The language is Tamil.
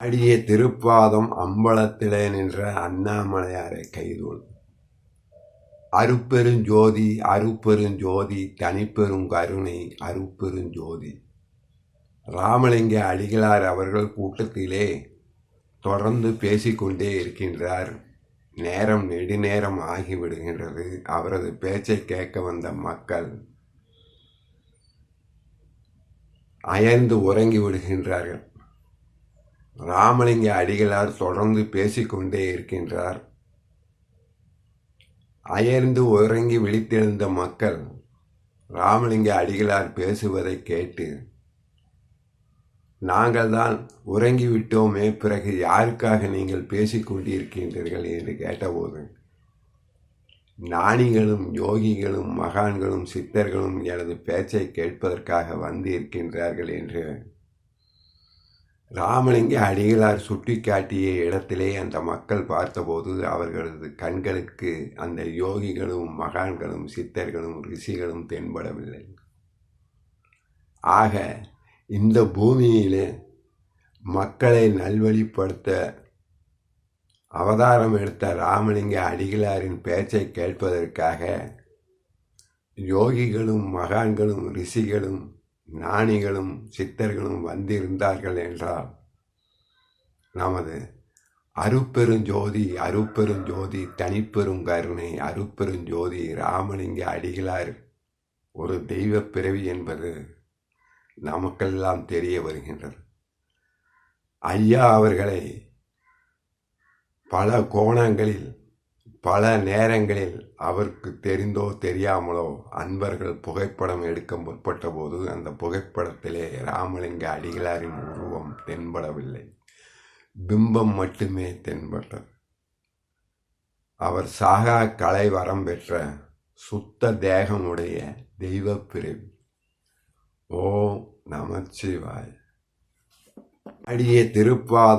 அடிய திருப்பாதம் அம்பலத்திலே நின்ற அண்ணாமலையாரை கைதோள். அருப்பெருஞ்சோதி அருப்பெருஞ்சோதி தனிப்பெரும் கருணை அருப்பெருஞ்சோதி. ராமலிங்க அடிகளார் அவர்கள் கூட்டத்திலே தொடர்ந்து பேசிக்கொண்டே இருக்கின்றார். நேரம் நெடுநேரம் ஆகிவிடுகின்றது. அவரது பேச்சை கேட்க வந்த மக்கள் அயர்ந்து உறங்கி விடுகின்றார்கள். ராமலிங்க அடிகளார் தொடர்ந்து பேசிக்கொண்டே இருக்கின்றார். அயர்ந்து உறங்கி விழித்தெழுந்த மக்கள் ராமலிங்க அடிகளார் பேசுவதை கேட்டு நாங்கள் தான் உறங்கிவிட்டோமே பிறகு யாருக்காக நீங்கள் பேசிக் கொண்டிருக்கின்றீர்கள்? என்று கேட்டபோது ஞானிகளும் யோகிகளும் மகான்களும் சித்தர்களும் எனது பேச்சை கேட்பதற்காக வந்து இருக்கின்றார்கள் என்று ராமலிங்க அடிகளார் சுட்டிக்காட்டிய இடத்திலே அந்த மக்கள் பார்த்தபோது அவர்களது கண்களுக்கு அந்த யோகிகளும் மகான்களும் சித்தர்களும் ரிஷிகளும் தென்படவில்லை. ஆக இந்த பூமியிலே மக்களை நல்வழிப்படுத்த அவதாரம் எடுத்த ராமலிங்க அடிகளாரின் பேச்சை கேட்பதற்காக யோகிகளும் மகான்களும் ரிஷிகளும் ஞானிகளும் சித்தர்களும் வந்திருந்தார்கள் என்றால் நமது அருப்பெருஞ்சோதி அருப்பெருஞ்சோதி தனிப்பெரும் கருணை அருப்பெருஞ்சோதி ராமலிங்க அடிகளார் ஒரு தெய்வ பிறவி என்பது நமக்கெல்லாம் தெரிய வருகின்றது. ஐயா அவர்களை பல கோணங்களில் பல நேரங்களில் அவருக்கு தெரிந்தோ தெரியாமலோ அன்பர்கள் புகைப்படம் எடுக்க முற்பட்ட போது அந்த புகைப்படத்திலே ராமலிங்க அடிகளாரின் உருவம் தென்படவில்லை. பிம்பம் மட்டுமே தென்பட்டது. அவர் சாகா கலை வரம் பெற்ற சுத்த தேகமுடைய தெய்வ பிறவி ஓ நமச்சிவாய். அடியே திருப்பாத